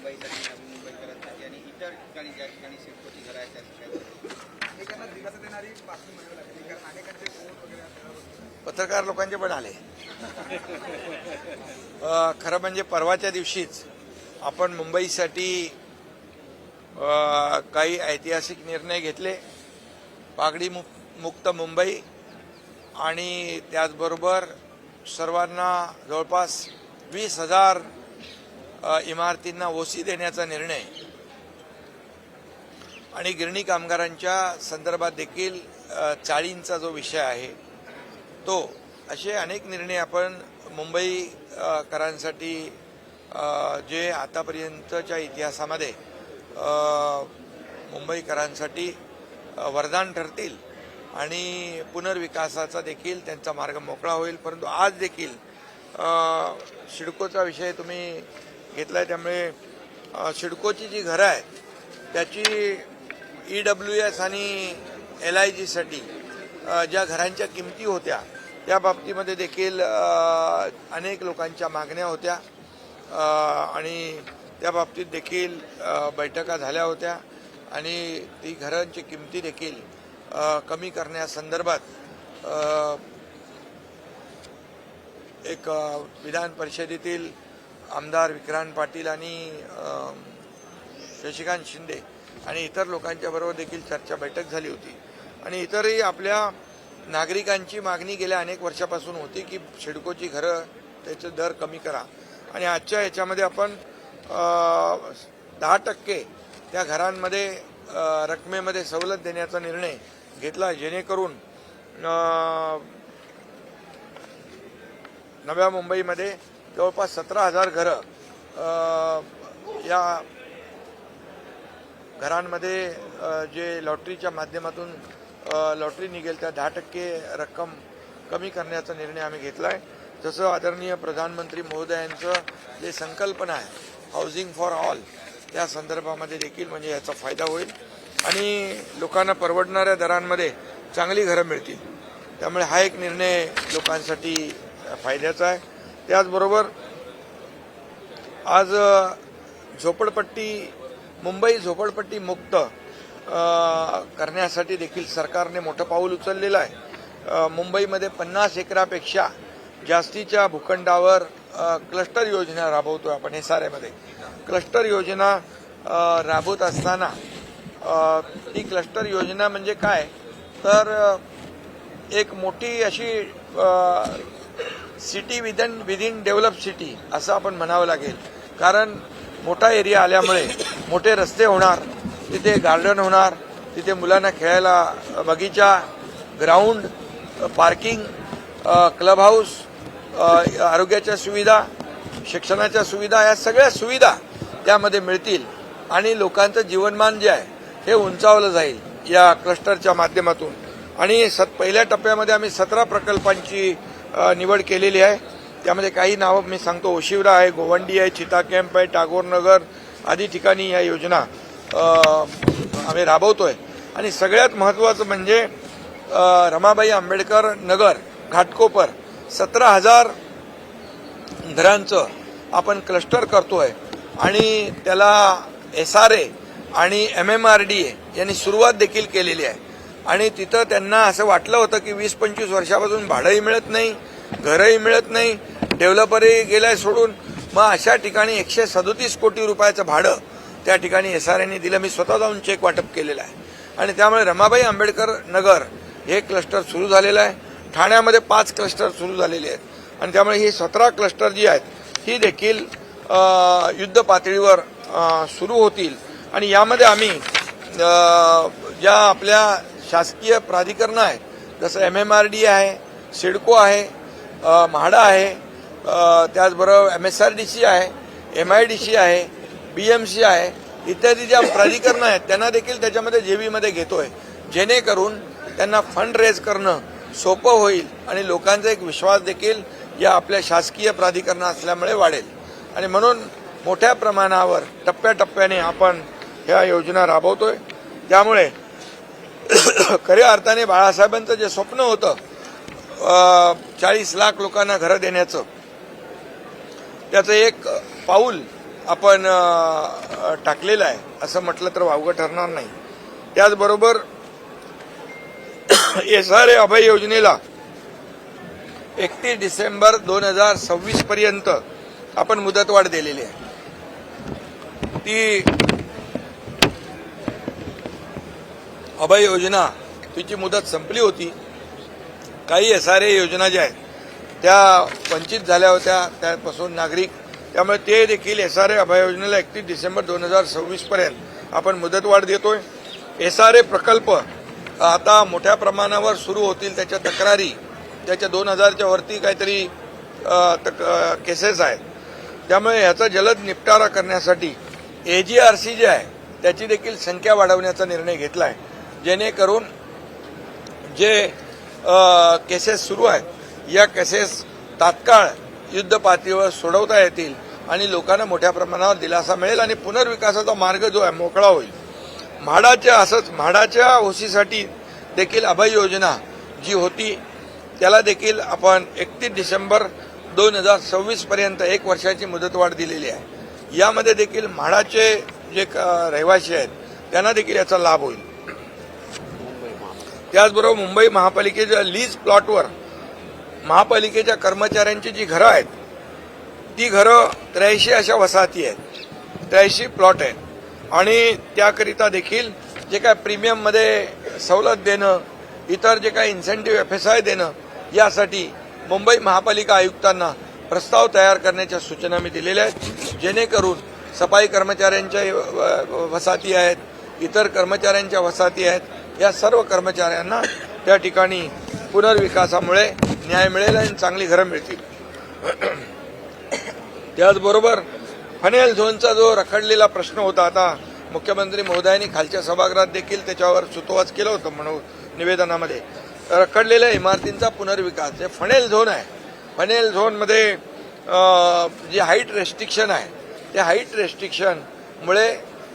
मुंबईसाठी नवी मुंबईकरांसाठी आणि इतर ठिकाणी ज्या ठिकाणी घरं आहेत त्या सगळ्या दिलासा देणारी बातमी म्हणावी कारण अनेकांचे फोन वगैरे पत्रकार लोकांचे पण आले. खरं म्हणजे परवाच्या दिवशीच आपण मुंबईसाठी काही ऐतिहासिक निर्णय घेतले. पागडी मुक मुक्त मुंबई आणि त्याचबरोबर सर्वांना जवळपास वीस हजार इमारतींना ओसी देण्याचा निर्णय. आणि गिरणी कामगारांच्या संदर्भात देखील चाळींचा जो विषय आहे तो असे अनेक निर्णय आपण मुंबई करांसाठी जे आतापर्यंतच्या इतिहासामध्ये मुंबईकरांसाठी वरदान ठरतील आणि पुनर्विकासाचा देखील त्यांचा मार्ग मोकळा होईल. परंतु आज देखील शिडकोचा सिडकोचा विषय तुम्ही घेतलाय त्यामुळे सिडकोची जी घरं आहेत त्याची ई डब्ल्यू एस आणि एल आय जीसाठी ज्या घरांच्या किमती होत्या त्या बाबतीमध्ये देखील अनेक लोकांच्या मागण्या होत्या. आणि त्या बाबतीत देखील बैठका झाल्या होत्या. आणि ती घरांची किमती देखील कमी करण्यासंदर्भात एक विधान परिषदेतील आमदार विक्रांत पाटील आणि शशिकांत शिंदे आणि इतर लोकांच्या बरोबर देखील चर्चा बैठक झाली होती. आणि इतरही आपल्या नागरिकांची मागणी गेल्या अनेक वर्षापासून होती की शिडकोची घरं त्याचे दर कमी करा. आणि आजच्या याच्यामध्ये आपण दहा टक्के त्या घरांमध्ये रकमेमध्ये सवलत देण्याचा निर्णय घेतला जेणेकरून नव्या मुंबईमध्ये जवळपास सतरा हजार घरं या घरांमध्ये जे लॉटरीच्या माध्यमातून लॉटरी निघेल त्या दहा टक्के रक्कम कमी करण्याचा निर्णय आम्ही घेतला आहे जसं आदरणीय प्रधानमंत्री महोदयांचं जे संकल्पना आहे हाऊसिंग फॉर ऑल त्या संदर्भामध्ये देखील म्हणजे याचा फायदा होईल. आणि लोकांना परवडणाऱ्या दरांमध्ये चांगली घरं मिळतील. त्यामुळे हा एक निर्णय लोकांसाठी फायद्याचा आहे. त्याचबरोबर आज झोपडपट्टी मुंबई झोपडपट्टी मुक्त करण्यासाठी देखील सरकारने मोठं पाऊल उचललेलं आहे. मुंबईमध्ये पन्नास एकरापेक्षा जास्तीच्या भूखंडावर क्लस्टर योजना राबवतो आपण हे साऱ्यामध्ये क्लस्टर योजना राबवत असताना ती क्लस्टर योजना म्हणजे काय? तर एक मोठी अशी city within within develop city असं आपण म्हणावं लागेल. कारण मोठा एरिया आल्यामुळे मोठे रस्ते होणार तिथे गार्डन होणार तिथे मुलांना खेळायला बगीचा ग्राउंड पार्किंग क्लब हाऊस आरोग्याच्या सुविधा शिक्षणाच्या सुविधा या सगळ्या सुविधा त्यामध्ये मिळतील. आणि लोकांचं जीवनमान जे आहे हे उंचावलं जाईल या क्लस्टरच्या माध्यमातून. आणि सत पहिल्या टप्प्यामध्ये आम्ही सतरा प्रकल्पांची निवड केलेली आहे. त्यामध्ये काही नावं मी सांगतो. ओशिवरा आहे गोवंडी आहे चिता कॅम्प आहे टागोर नगर आदी ठिकाणी या योजना आम्ही आम्ही राबवतोय. आणि सगळ्यात महत्त्वाचं म्हणजे रमाबाई आंबेडकर नगर घाटकोपर सतरा हजार घरांचं आपण क्लस्टर करतोय. आणि त्याला एस आर ए आणि M M R D A यांनी सुरुवात देखील केलेली आहे. आणि तिथं त्यांना असं वाटलं होतं की वीस पंचवीस वर्षापासून भाडंही मिळत नाही घरही मिळत नाही डेव्हलपरही गेलाय सोडून. मग अशा ठिकाणी एकशे सदोतीस कोटी रुपयाचं भाडं त्या ठिकाणी एस आर एने दिलं. मी स्वतः जाऊन चेक वाटप केलेलं आहे. आणि त्यामुळे रमाबाई आंबेडकर नगर हे क्लस्टर सुरू झालेलं आहे. ठाण्यामध्ये पाच क्लस्टर सुरू झालेले आहेत. आणि त्यामुळे ही सतरा क्लस्टर जी आहेत ही देखील युद्ध पातळीवर सुरू होतील. आणि यामध्ये आम्ही ज्या आपल्या शासकीय प्राधिकरणं आहेत. जसं एम एम आर डी आहे सिडको आहे म्हाडा आहे त्याचबरोबर M S R D C आहे एम आय डी सी आहे बी एम सी आहे इत्यादी ज्या प्राधिकरणं आहेत त्यांना देखील त्याच्यामध्ये जे बीमध्ये घेतो घेतोय. जेणेकरून त्यांना फंड रेज करणं सोपं होईल आणि लोकांचा एक विश्वास देखील या आपल्या शासकीय प्राधिकरणं असल्यामुळे वाढेल. आणि म्हणून मोठ्या प्रमाणावर टप्प्याटप्प्याने आपण ह्या योजना राबवतोय. त्यामुळे खऱ्या अर्थाने बाळासाहेबांचं जे स्वप्न होतं चाळीस लाख लोकांना घरं देण्याचं त्याचं एक पाऊल आपण टाकलेलं आहे असं म्हटलं तर वावगं ठरणार नाही. त्याचबरोबर एस आर ए अभय योजनेला एकतीस डिसेंबर दोन हजार सव्वीस पर्यंत आपण मुदतवाढ दिलेली आहे. ती अभय योजना तिची मुदत संपली होती. काही एस आर ए योजना ज्या आहेत त्या वंचित झाल्या होत्या त्यापासून नागरिक. त्यामुळे ते देखील एस आर ए अभय योजनेला एकतीस डिसेंबर दोन हजार सव्वीसपर्यंत आपण मुदतवाढ देतोय. एस आर ए प्रकल्प आता मोठ्या प्रमाणावर सुरू होतील त्याच्या तक्रारी त्याच्या दोन हजारच्या वरती काहीतरी तक- केसेस आहेत. त्यामुळे याचा जलद निपटारा करण्यासाठी ए जी आर सी जे आहे त्याची देखील संख्या वाढवण्याचा निर्णय घेतला आहे जेणेकरून जे केसेस सुरू आहेत या केसेस तात्काळ युद्ध पातळीवर सोडवता येतील आणि लोकांना मोठ्या प्रमाणावर दिलासा मिळेल आणि पुनर्विकासाचा मार्ग जो आहे मोकळा होईल. म्हाडाच्या असंच म्हाडाच्या ओसीसाठी देखील अभय योजना जी होती त्याला देखील आपण एकतीस डिसेंबर दोन हजार सव्वीसपर्यंत एक वर्षाची मुदतवाढ दिलेली आहे. यामध्ये देखील म्हाडाचे जे क- रहिवासी आहेत त्यांना देखील याचा लाभ होईल. त्याचबरोबर मुंबई महापालिकेच्या लीज प्लॉटवर महापालिकेच्या कर्मचाऱ्यांची जी घरं आहेत ती घरं त्र्याऐंशी अशा वसाहती आहेत. त्र्याऐंशी प्लॉट आहेत. आणि त्याकरिता देखील जे काय प्रीमियममध्ये सवलत देणं इतर जे काही इन्सेंटिव्ह एफ एस आय देणं यासाठी मुंबई महापालिका आयुक्तांना प्रस्ताव तयार करण्याच्या सूचना मी दिलेल्या आहेत. जेणेकरून सफाई कर्मचाऱ्यांच्या व- वसाहती आहेत इतर कर्मचाऱ्यांच्या वसाहती आहेत या सर्व कर्मचाऱ्यांना त्या ठिकाणी पुनर्विकासामुळे न्याय मिळेल आणि चांगली घरं मिळतील. त्याचबरोबर फनेल झोनचा जो रखडलेला प्रश्न होता आता मुख्यमंत्री महोदयांनी खालच्या सभागृहात देखील त्याच्यावर सुतोवाच केलं होतं म्हणून निवेदनामध्ये. रखडलेल्या इमारतींचा पुनर्विकास जे फनेल झोन आहे फनेल झोनमध्ये जे हाईट रेस्ट्रिक्शन आहे त्या हाईट रेस्ट्रिक्शनमुळे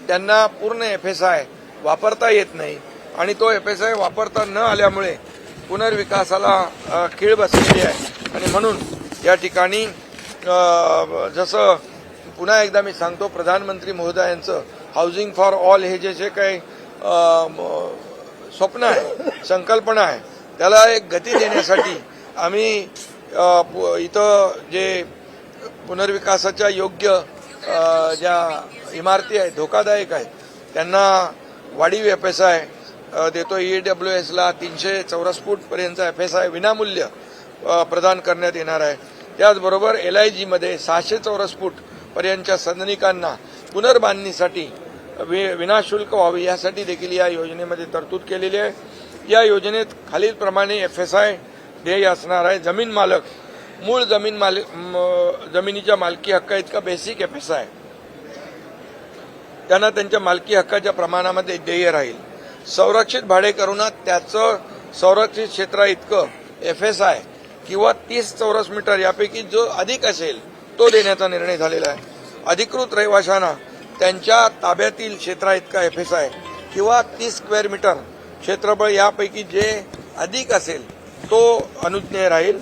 त्यांना पूर्ण एफ एस आय वापरता येत नाही. आणि तो एफ एस आय वापरता न आल्यामुळे पुनर्विकासाला खीळ बसलेली आहे. आणि म्हणून या ठिकाणी जसं पुन्हा एकदा मी सांगतो प्रधानमंत्री महोदयांचं हाऊसिंग फॉर ऑल हे जे जे काही स्वप्न आहे संकल्पना आहे त्याला एक गती देण्यासाठी आम्ही पु- इथं जे पुनर्विकासाच्या योग्य ज्या इमारती आहेत धोकादायक आहेत त्यांना वाढीव एफ एस आय देतो ई डब्ल्यू एसला तीनशे चौरस फूटपर्यंतचा एफ एस आय विनामूल्य प्रदान करण्यात येणार आहे. त्याचबरोबर एल आय जीमध्ये सहाशे चौरस फूटपर्यंतच्या सदनिकांना पुनर्बांधणीसाठी वि विनाशुल्क व्हावी यासाठी देखील या योजनेमध्ये तरतूद केलेली आहे. या योजनेत खालीलप्रमाणे एफ एस आय ध्येय असणार आहे. जमीन मालक मूळ जमीन माल म- जमिनीच्या मालकी हक्का इतका बेसिक एफ एस आय त्यांना त्यांच्या मालकी हक्काच्या प्रमाणामध्ये देय राहील. संरक्षित भाडेकरूंना त्याचं संरक्षित क्षेत्रा इतकं एफ एस आय किंवा तीस चौरस मीटर यापैकी जो अधिक असेल तो देण्याचा निर्णय झालेला आहे. अधिकृत रहिवाशांना त्यांच्या ताब्यातील क्षेत्रा इतका एफ एस आय किंवा तीस स्क्वेअर मीटर क्षेत्रफळ यापैकी जे अधिक असेल तो अनुज्ञेय राहील.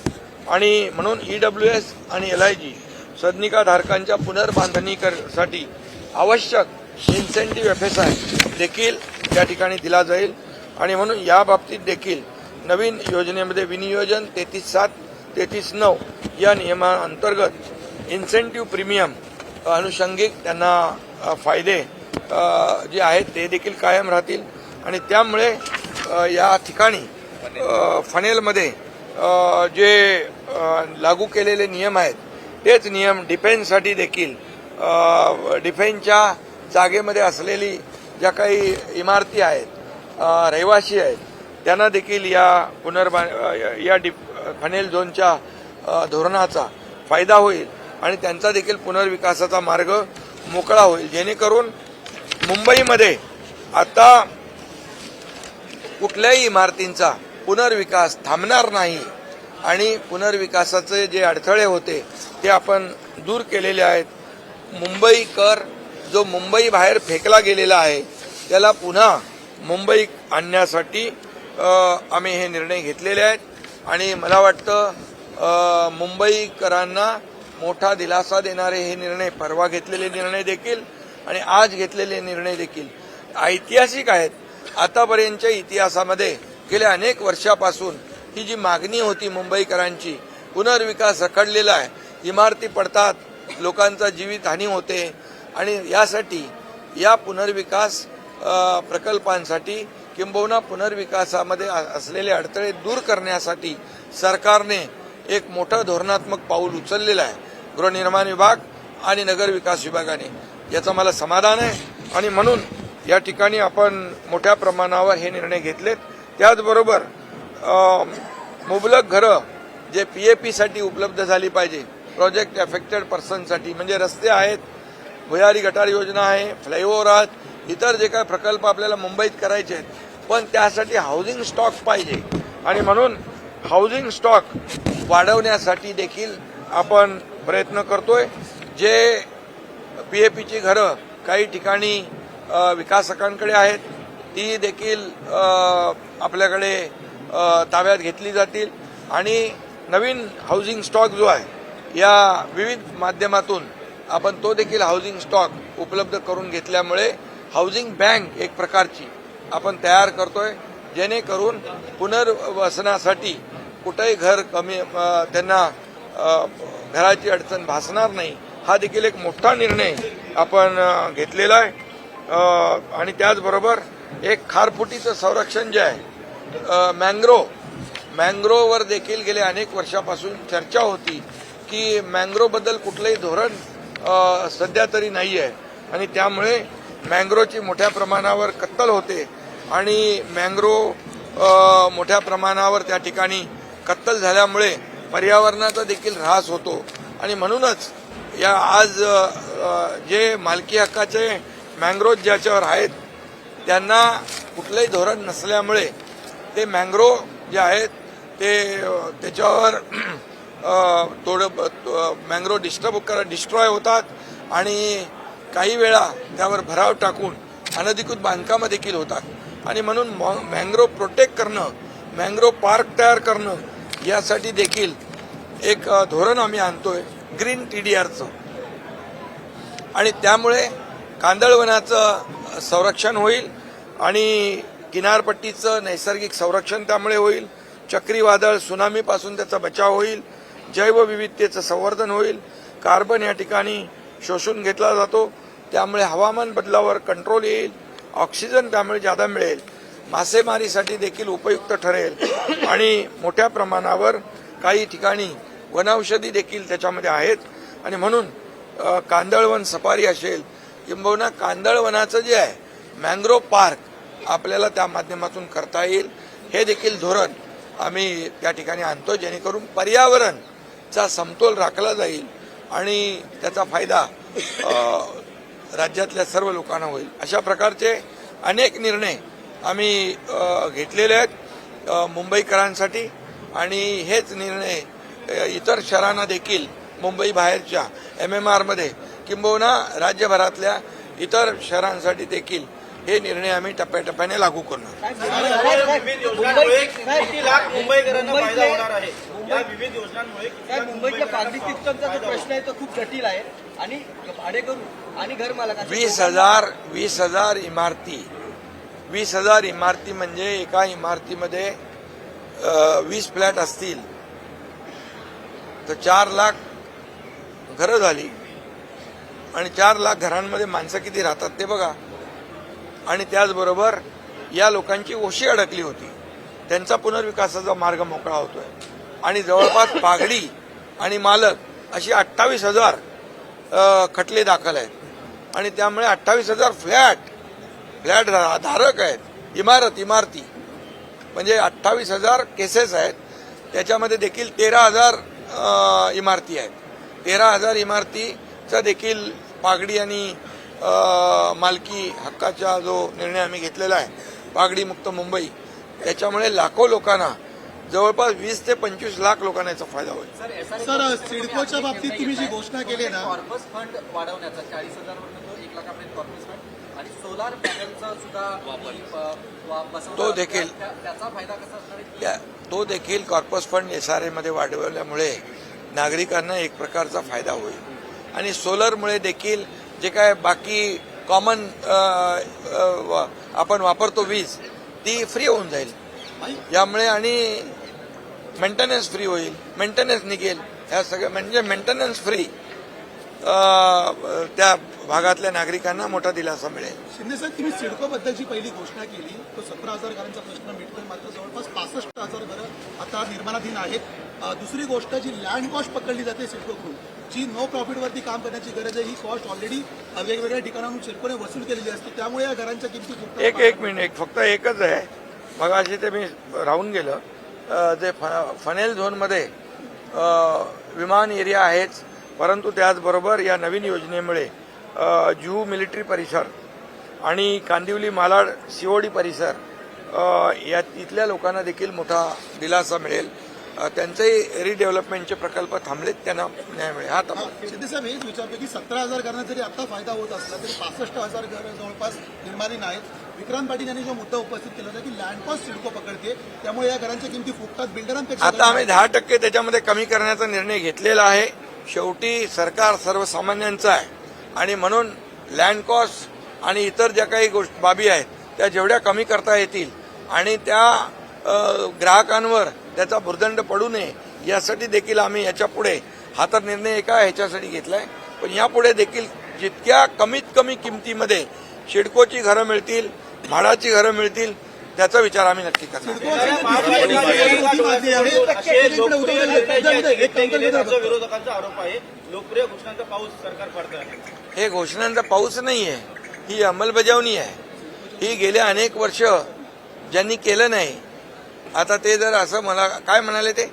आणि म्हणून ई डब्ल्यू एस आणि एल आय जी सदनिकाधारकांच्या पुनर्बांधणीसाठी आवश्यक इन्सेंटिव्ह एफ एस आय देखील त्या ठिकाणी दिला जाईल. आणि म्हणून या बाबतीत देखील नवीन योजनेमध्ये विनियोजन तेहतीस सात तेहतीस नऊ या नियमाअंतर्गत इन्सेंटिव्ह प्रीमियम अनुषंगिक त्यांना फायदे जे आहेत ते देखील कायम राहतील. आणि त्यामुळे या ठिकाणी फनेलमध्ये जे लागू केलेले नियम आहेत तेच नियम डिफेन्ससाठी देखील डिफेन्सच्या जागेमध्ये असलेली ज्या काही इमारती आहेत रहिवासी आहेत त्यांना देखील या पुनर्बा या डि फनेल झोनच्या धोरणाचा फायदा होईल आणि त्यांचा देखील पुनर्विकासाचा मार्ग मोकळा होईल. जेणेकरून मुंबईमध्ये आता कुठल्याही इमारतींचा पुनर्विकास थांबणार नाही आणि पुनर्विकासाचे जे अडथळे होते ते आपण दूर केलेले आहेत. मुंबईकर जो मुंबई बाहेर फेकला गेलेला आहे त्याला पुन्हा मुंबई आणण्यासाठी आम्ही हे निर्णय घेतलेले आहेत. आणि मला वाटतं मुंबईकरांना मोठा दिलासा देणारे हे निर्णय परवा घेतलेले निर्णय देखील आणि आज घेतलेले निर्णय देखील ऐतिहासिक आहेत. आतापर्यंतच्या इतिहासामध्ये गेल्या अनेक वर्षापासून ही जी मागणी होती मुंबईकरांची पुनर्विकास रखडलेला आहे. इमारती पडतात लोकांचा जीवितहानी होते आणि यासाठी या पुनर्विकास प्रकल्पांसाठी किंबहुना पुनर्विकासामध्ये असलेले अडथळे दूर करण्यासाठी सरकारने एक मोठं धोरणात्मक पाऊल उचललेलं आहे. गृहनिर्माण विभाग आणि नगरविकास विभागाने. याचं मला समाधान आहे आणि म्हणून या ठिकाणी आपण मोठ्या प्रमाणावर हे निर्णय घेतलेत. त्याचबरोबर मुबलक घरं जे पी ए पीसाठी उपलब्ध झाली पाहिजे प्रोजेक्ट अफेक्टेड पर्सनसाठी म्हणजे रस्ते आहेत भुयारी गटार योजना आहे फ्लायओव्हर आहेत इतर जे काही प्रकल्प आपल्याला मुंबईत करायचे आहेत पण त्यासाठी हाऊसिंग स्टॉक पाहिजे. आणि म्हणून हाऊसिंग स्टॉक वाढवण्यासाठी देखील आपण प्रयत्न करतोय. जे पी ए पीची घरं काही ठिकाणी विकासकांकडे आहेत ती देखील आपल्याकडे ताब्यात घेतली जातील. आणि नवीन हाऊसिंग स्टॉक जो आहे या विविध माध्यमातून आपण तो देखील हाऊसिंग स्टॉक उपलब्ध करून घेतल्यामुळे हाऊसिंग बँक एक प्रकारची आपण तयार करतोय जेणेकरून पुनर्वसनासाठी कुठंही घर कमी त्यांना घराची अडचण भासणार नाही. हा देखील एक मोठा निर्णय आपण घेतलेला आहे. आणि त्याचबरोबर एक खारफुटीचं संरक्षण जे आहे मँग्रो मँग्रोवर देखील गेल्या अनेक वर्षापासून चर्चा होती की मँग्रोबद्दल कुठलंही धोरण सध्या तरी नाही आहे आणि त्यामुळे मँग्रोची मोठ्या प्रमाणावर कत्तल होते आणि मँग्रो मोठ्या प्रमाणावर त्या ठिकाणी कत्तल झाल्यामुळे पर्यावरणाचा देखील ऱ्हास होतो. आणि म्हणूनच या आज जे मालकी हक्काचे मँग्रोज ज्याच्यावर आहेत त्यांना कुठलंही धोरण नसल्यामुळे ते मँग्रो जे आहेत ते त्याच्यावर थोडं मँग्रोव डिस्टर्ब कर डिस्ट्रॉय होतात. आणि काही वेळा त्यावर भराव टाकून अनधिकृत बांधकामं देखील होतात. आणि म्हणून मँग्रोव प्रोटेक्ट करणं मँग्रोव पार्क तयार करणं यासाठी देखील एक धोरण आम्ही आणतोय ग्रीन टी डी आरचं आणि त्यामुळे कांदळवनाचं संरक्षण होईल आणि किनारपट्टीचं नैसर्गिक संरक्षण त्यामुळे होईल. चक्रीवादळ सुनामीपासून त्याचा बचाव होईल. जैवविविधतेचं संवर्धन होईल. कार्बन या ठिकाणी शोषून घेतला जातो. त्यामुळे हवामान बदलावर कंट्रोल येईल. ऑक्सिजन त्यामुळे जादा मिळेल. मासेमारीसाठी देखील उपयुक्त ठरेल. आणि मोठ्या प्रमाणावर काही ठिकाणी वनौषधी देखील त्याच्यामध्ये आहेत. आणि म्हणून कांदळवन सफारी असेल किंबहुना कांदळवनाचं जे आहे मँग्रोव पार्क आपल्याला त्या माध्यमातून करता येईल. हे देखील धोरण आम्ही त्या ठिकाणी आणतो जेणेकरून पर्यावरण चा समतोल राखला जाईल आणि त्याचा फायदा राज्यातल्या सर्व लोकांना होईल. अशा प्रकारचे अनेक निर्णय आम्ही घेतलेले आहेत मुंबईकरांसाठी. आणि हेच निर्णय इतर शहरांना देखील मुंबई बाहेरच्या एम एम आरमध्ये किंबहुना राज्यभरातल्या इतर शहरांसाठी देखील हे निर्णय आम्ही टप्प्याटप्प्याने लागू करणार. विविध योजनांमुळे किती लाख मुंबईकरांना फायदा होणार आहे? या विविध योजनांमुळे किती काय लाख मुंबईच्या मुंबईकरांना पाब्लिक सिस्टमचा जो प्रश्न आहे तो खूप जटिल आहे आणि भाडेकरू आणि घरमालक अशा वीस हजार वीस हजार इमारती. वीस हजार इमारती म्हणजे एका इमारतीमध्ये वीस फ्लॅट असतील. तर चार लाख घरं झाली. आणि चार लाख घरांमध्ये माणसं किती राहतात ते बघा. आणि त्याचबरोबर या लोकांची ओशी अडकली होती. त्यांचा पुनर्विकासाचा मार्ग मोकळा होतोय. आणि जवळपास पागडी आणि मालक अशी अठ्ठावीस हजार खटले दाखल आहेत. आणि त्यामुळे अठ्ठावीस हजार फ्लॅट फ्लॅट धारक आहेत. इमारत इमारती. म्हणजे अठ्ठावीस हजार केसेस आहेत. त्याच्यामध्ये देखील तेरा हजार इमारती आहेत. तेरा हजार इमारतीचा देखील पागडी आणि मालकी हक्काचा जो निर्णय आम्ही घेतलेला आहे पागडी मुक्त मुंबई त्याच्यामुळे लाखो लोकांना जवळपास वीस ते पंचवीस लाख लोकांना याचा फायदा होईल सर सिडकोच्या बाबतीत तुम्ही जी घोषणा केली ना कॉर्पस फंड वाढवण्याचा चाळीस हजारवरून तो एक लाखापर्यंत कॉर्पस फंड आणि सोलार पॅनलचा सुद्धा. तो देखील. त्या- त्याचा फायदा कसा तो देखील कॉर्पस फंड एस आर एमध्ये वाढवल्यामुळे नागरिकांना एक प्रकारचा फायदा होईल आणि सोलरमुळे देखील जे काय बाकी कॉमन आपण वापरतो वीज ती फ्री होऊन जाईल. यामुळे आणि मेंटेनन्स फ्री होईल मेंटेनन्स निघेल. ह्या सगळ्या म्हणजे मेंटेनन्स फ्री त्या भागातल्या नागरिकांना मोठा दिलासा मिळेल. शिंदे साहेब तुम्ही सिडको बद्दलची पहिली घोषणा केली तो सतरा हजार घरांचा प्रश्न मिटतोय मात्र जवळपास पासष्ट हजार घरं आता निर्माणाधीन आहेत. दुसरी गोष्ट जी लँड कॉस्ट पकडली जाते सिडकोकडून जी नो प्रॉफिटवरती काम करण्याची गरज आहे ही कॉस्ट ऑलरेडी वेगवेगळ्या ठिकाणाहून सिडकोने वसूल केलेली असते. त्यामुळे या घरांच्या किमती एक एक मिनिट एक फक्त एकच आहे. मग अशी ते मी राहून गेलं. जे फ- फनेल झोनमध्ये विमान एरिया आहेच परंतु त्याचबरोबर या नवीन योजनेमुळे जुहू मिलिटरी परिसर आणि कांदिवली मालाड सीओडी परिसर या इथल्या लोकांना देखील मोठा दिलासा मिळेल. त्यांचेही रिडेव्हलपमेंटचे प्रकल्प थांबलेत त्यांना न्याय मिळेल. हा तपास शिंदे साहेब हेच विचारतो की सतरा हजार घरांना जरी आता फायदा होत असला तरी पासष्ट हजार घरं जवळपास निर्माणीन आहेत विक्रांत पाटील यांनी जो मुद्दा उपस्थित केला होता की लँड कॉस्ट सिडको पकडते त्यामुळे या घरांच्या किमती फुकतात बिल्डरांपेक्षा आता आम्ही दहा टक्के त्याच्यामध्ये कमी करण्याचा निर्णय घेतलेला आहे. शेवटी सरकार सर्वसामान्यांचं आहे. आणि म्हणून लँड कॉस्ट आणि इतर ज्या काही गोष्टी बाबी आहेत त्या जेवढ्या कमी करता येतील आणि त्या ग्राहकांवर त्याचा भुर्दंड पडू नये यासाठी देखील आम्ही याच्यापुढे हा तर निर्णय एका ह्याच्यासाठी घेतलाय. पण यापुढे देखील जितक्या कमीत कमी किमतीमध्ये शिडकोची घरं मिळतील म्हाडाची घरं मिळतील त्याचा विचार आम्ही नक्की करणार. आहे. हे घोषणांचा पाऊस नाही आहे ही अंमलबजावणी आहे. ही गेल्या अनेक वर्ष ज्यांनी केलं नाही आता ते जर असं मला काय म्हणाले ते?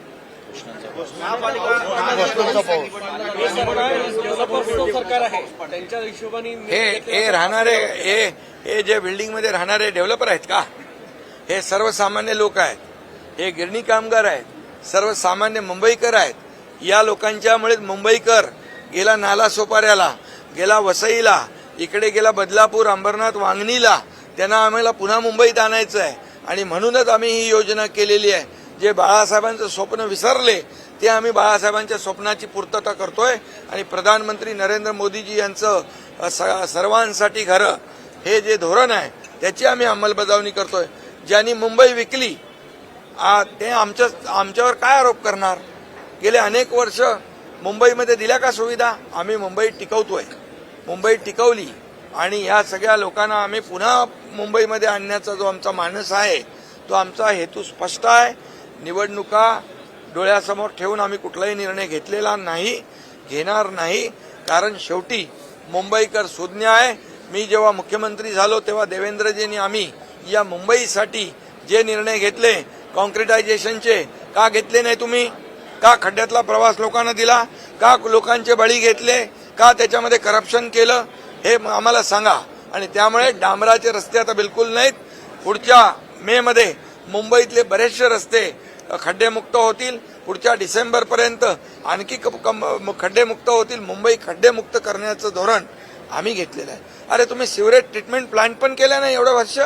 हे हे राहणारे हे हे जे बिल्डिंगमध्ये राहणारे डेव्हलपर आहेत का? हे सर्वसामान्य लोक आहेत. हे गिरणी कामगार आहेत. सर्वसामान्य मुंबईकर आहेत. या लोकांच्यामुळे मुंबईकर गेला नाला सोपाऱ्याला गेला वसईला इकडे गेला बदलापूर अंबरनाथ वांगणीला. त्यांना आम्हाला पुन्हा मुंबईत आणायचं आहे आणि म्हणूनच आम्ही ही योजना केलेली आहे. जे बाळासाहेबांचं स्वप्न विसरले ते आम्ही बाळासाहेबांच्या स्वप्नाची पूर्तता करतोय. आणि प्रधानमंत्री नरेंद्र मोदीजी यांचं स- सर्वांसाठी घरं हे जे धोरण आहे त्याची आम्ही अंमलबजावणी करतोय. ज्यांनी मुंबई विकली आ, ते आमच्या आमच्यावर काय आरोप करणार? गेले अनेक वर्ष मुंबईमध्ये दिल्या का सुविधा? आम्ही मुंबई टिकवतोय. मुंबई टिकवली. आणि या सगळ्या लोकांना आम्ही पुन्हा मुंबईमध्ये आणण्याचा जो आमचा मानस आहे तो आमचा हेतू स्पष्ट आहे. निवडणुका डोळ्यासमोर ठेवून आम्ही कुठलाही निर्णय घेतलेला नाही घेणार नाही. कारण शेवटी मुंबईकर सुज्ञ आहे. मी जेव्हा मुख्यमंत्री झालो तेव्हा देवेंद्रजींनी आम्ही या मुंबईसाठी जे निर्णय घेतले कॉन्क्रिटायझेशनचे का घेतले नाही तुम्ही? का खड्ड्यातला प्रवास लोकांना दिला? का लोकांचे बळी घेतले? का त्याच्यामध्ये करप्शन केलं? हे आम्हाला सांगा. आणि त्यामुळे डांबराचे रस्ते आता बिलकुल नाहीत. पुढच्या मे मध्ये मुंबईतले बरेचसे रस्ते खड्डेमुक्त होतील. पुढच्या डिसेंबरपर्यंत आणखी कम- खड्डेमुक्त होतील. मुंबई खड्डेमुक्त करण्याचं धोरण आम्ही घेतलेलं आहे. अरे तुम्ही सिवरेज ट्रीटमेंट प्लांट पण केला नाही एवढं वर्ष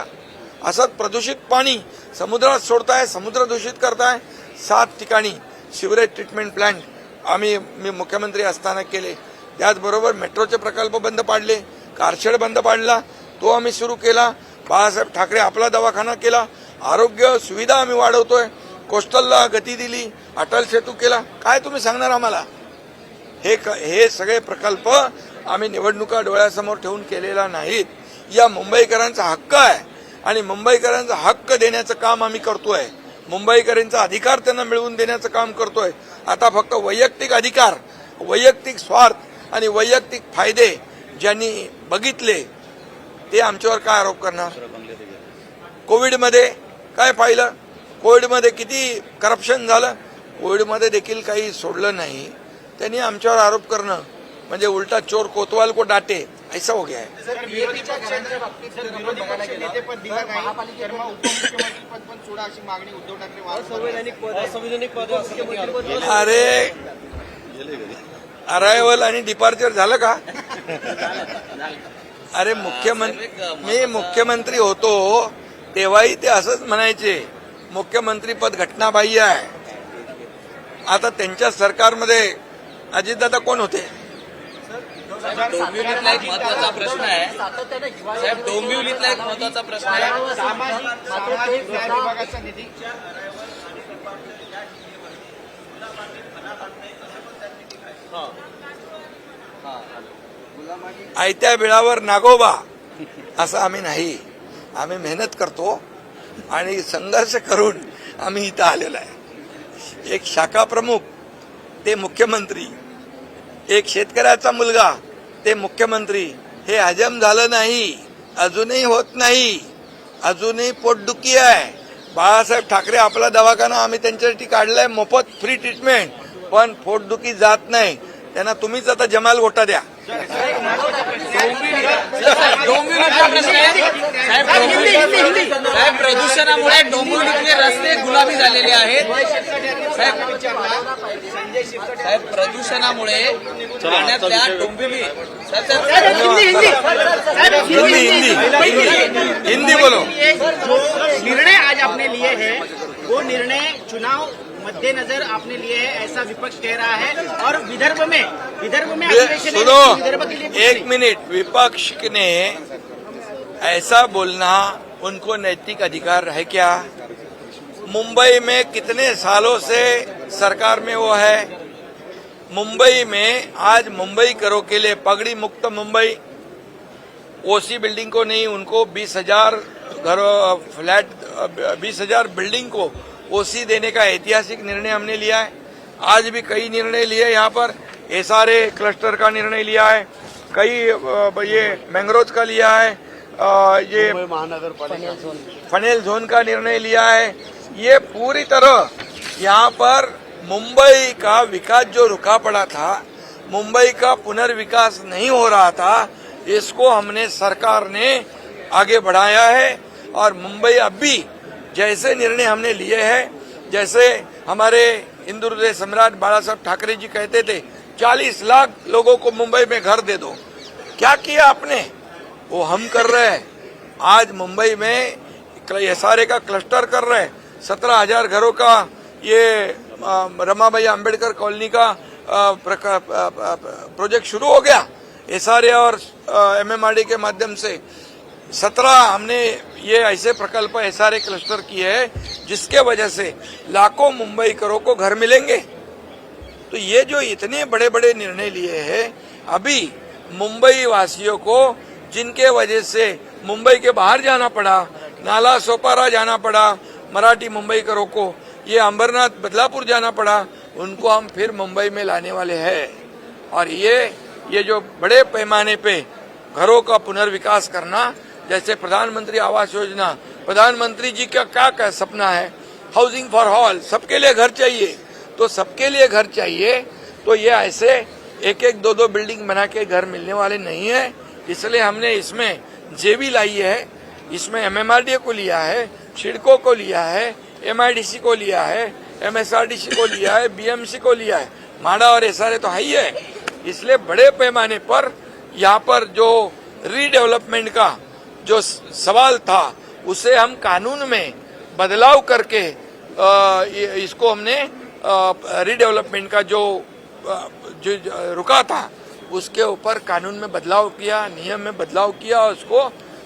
असं प्रदूषित पाणी समुद्रात सोडताय समुद्र दूषित करताय. सात ठिकाणी सिवरेज ट्रीटमेंट प्लांट आम्ही मी मुख्यमंत्री असताना केले. त्याचबरोबर मेट्रोचे प्रकल्प बंद पाडले कारशेड बंद पाडला तो आम्ही सुरू केला. बाळासाहेब ठाकरे आपला दवाखाना केला आरोग्य सुविधा आम्ही वाढवतोय. कोस्टलला गती दिली अटल सेतू केला. काय तुम्ही सांगणार आम्हाला? हे क- हे सगळे प्रकल्प आम्ही निवडणुका डोळ्यासमोर ठेवून केलेला नाहीत. या मुंबईकरांचा हक्क आहे आणि मुंबईकरांचा हक्क देण्याचं काम आम्ही करतोय. मुंबईकरांचा अधिकार त्यांना मिळवून देण्याचं काम करतोय. आता फक्त वैयक्तिक अधिकार वैयक्तिक स्वार्थ आणि वैयक्तिक फायदे ज्यांनी बघितले ते आमच्यावर काय आरोप करणार? कोविडमध्ये काय पाहिलं? कोविडमध्ये किती करप्शन झालं? कोविडमध्ये देखील काही सोडलं नाही. त्यांनी आमच्यावर आरोप करणं म्हणजे उलटा चोर कोतवाल को डाटे ऐसा हो गया है. अरे अरायवल आणि डिपार्चर झालं का? अरे मुख्यमंत्री मी मुख्यमंत्री होतो तेव्हाही ते असंच म्हणायचे मुख्यमंत्री पद घटनाबाह्य आहे. आता त्यांच्या सरकारमध्ये अजितदादा कोण होते? डोंबिवलीतला एक महत्त्वाचा प्रश्न आहे. साहेब डोंबिवलीतला एक महत्त्वाचा प्रश्न आहे. आयत्या बिळावर नागोबा असं आम्ही नाही. आम्ही मेहनत करतो आणि संघर्ष करून आम्ही इथं आलेलो आहे. एक शाखा प्रमुख ते मुख्यमंत्री. एक शेतकऱ्याचा मुलगा ते मुख्यमंत्री. हे हजम झालं नाही अजूनही होत नाही. अजूनही पोटदुखी आहे. बाळासाहेब ठाकरे आपला दवाखाना आम्ही त्यांच्यासाठी काढलाय मोफत फ्री ट्रीटमेंट पण पोटदुखी जात नाही. त्यांना तुम्हीच आता जमाल गोटा द्या. साहेब प्रदूषणामुळे डोंबिवलीतले रस्ते गुलाबी झालेले आहेत. साहेब साहेब प्रदूषणामुळे ठाण्यातल्या डोंबिवली हिंदी. हिंदी हिंदी हिंदी बोलो. जो निर्णय आज आपने लिए हैं वो निर्णय चुनाव मद्देनजर आपने लिए है ऐसा विपक्ष कह रहा है। और विदर्भ में विदर्भ में है, विदर्भ के लिए सुनो एक मिनट विपक्ष ने ऐसा बोलना उनको नैतिक अधिकार है क्या? मुंबई में कितने सालों से सरकार में वो है? मुंबई में आज मुंबई करो के लिए पगड़ी मुक्त मुंबई। ओसी बिल्डिंग को नहीं उनको बीस हज़ार घर फ्लैट बीस हज़ार बिल्डिंग को ओसी देने का ऐतिहासिक निर्णय हमने लिया है। आज भी कई निर्णय लिए यहाँ पर। एसआरए क्लस्टर का निर्णय लिया है। कई ये मैंग्रोव का लिया है। ये फनेल जोन का निर्णय लिया है। ये पूरी तरह यहाँ पर मुंबई का विकास जो रुका पड़ा था मुंबई का पुनर्विकास नहीं हो रहा था इसको हमने सरकार ने आगे बढ़ाया है। और मुंबई अब भी जैसे निर्णय हमने लिए हैं जैसे हमारे हिंदू हृदय सम्राट बाला साहब ठाकरे जी कहते थे 40 लाख लोगों को मुंबई में घर दे दो। क्या किया आपने? वो हम कर रहे हैं। आज मुंबई में एसआरए का क्लस्टर कर रहे हैं। सत्रह हज़ार घरों का ये अ, रमाबाई अंबेडकर कॉलोनी का प्रोजेक्ट शुरू हो गया। एसआरए और एमएमआरडी के माध्यम से। सत्रह हमने ये ऐसे प्रकल्प, एसआरए क्लस्टर किए हैं, जिसके वजह से लाखों मुंबई करों को घर मिलेंगे। तो ये जो इतने बड़े बड़े निर्णय लिए हैं, अभी मुंबई वासियों को, जिनके वजह से मुंबई के बाहर जाना पड़ा, नाला सोपारा जाना पड़ा, मराठी मुंबई करों को, ये अंबरनाथ, बदलापुर जाना पड़ा, उनको हम फिर मुंबई में लाने वाले हैं। और ये ये जो बड़े पैमाने पे घरों का पुनर्विकास करना जैसे प्रधानमंत्री आवास योजना, प्रधानमंत्री जी का क्या क्या सपना है? हाउसिंग फॉर ऑल सबके लिए घर चाहिए। तो सबके लिए घर चाहिए तो ये ऐसे एक एक दो दो बिल्डिंग बना के घर मिलने वाले नहीं है। इसलिए हमने इसमें जेबी लाई है, इसमें एमएमआरडीए को लिया है, छिड़को को लिया है एमआईडीसी को लिया है एमएसआरडीसी को लिया है बीएमसी को लिया है। माडा और एसआरए तो है ही। है इसलिए बड़े पैमाने पर यहाँ पर जो रीडेवलपमेंट का जो सवाल था, उसे हम कानून में बदलाव करके इसको हमने रीडेवलपमेंट का जो जो रुका था, उसके ऊपर कानून में बदलाव किया, नियम में बदलाव किया, और उसको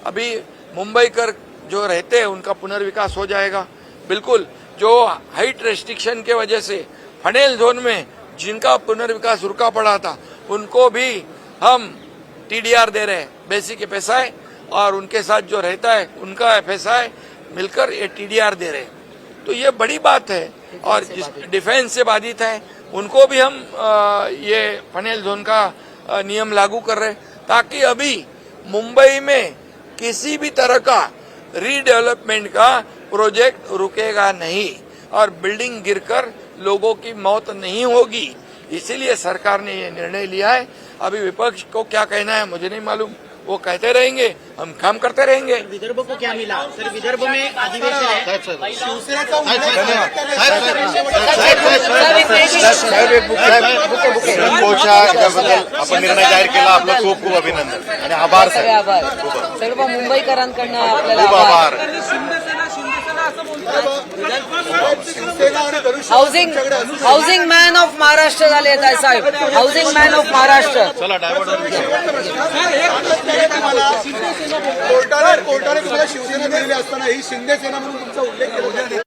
अभी मुंबई कर जो रहते हैं, उनका पुनर्विकास हो जाएगा। बिल्कुल, जो हाइट रेस्ट्रिक्शन के वजह से फनेल जोन में जिनका पुनर्विकास रुका पड़ा था, उनको भी हम टीडीआर दे रहे हैं बेसिक एफ़ और उनके साथ जो रहता है उनका एफएसआई मिलकर ये टीडीआर दे रहे हैं। तो ये बड़ी बात है और जिस डिफेंस से बाधित है उनको भी हम ये फनेल जोन का नियम लागू कर रहे हैं ताकि अभी मुंबई में किसी भी तरह का रीडेवलपमेंट का प्रोजेक्ट रुकेगा नहीं और बिल्डिंग गिरकर लोगों की मौत नहीं होगी। इसीलिए सरकार ने ये निर्णय लिया है। अभी विपक्ष को क्या कहना है मुझे नहीं मालूम। वो कहते रहेंगे हम काम करते रहेंगे विदर्भ को क्या मिला सर विदर्भ में अधिवेशन है शिवसेनेचा उमेदवार कोशा याबद्दल आपण निर्णय जाहीर केला आपलं खूप खूप अभिनंदन आणि आभार सर्व मुंबईकरांकडनं आपल्याला खूप आभार आभार शिंदेसेना शिंदेसेना असं बोलतात शिवसेना आणि धनुष्य housing housing man of Maharashtra झाले आहेत साहेब. Housing man of Maharashtra. चला डायव्हर्ट तुम्हाला कोर्टाने कोर्टाने तुम्हाला शिवसेना दिलेली असताना ही शिंदे सेना म्हणून तुमचा उल्लेख केला.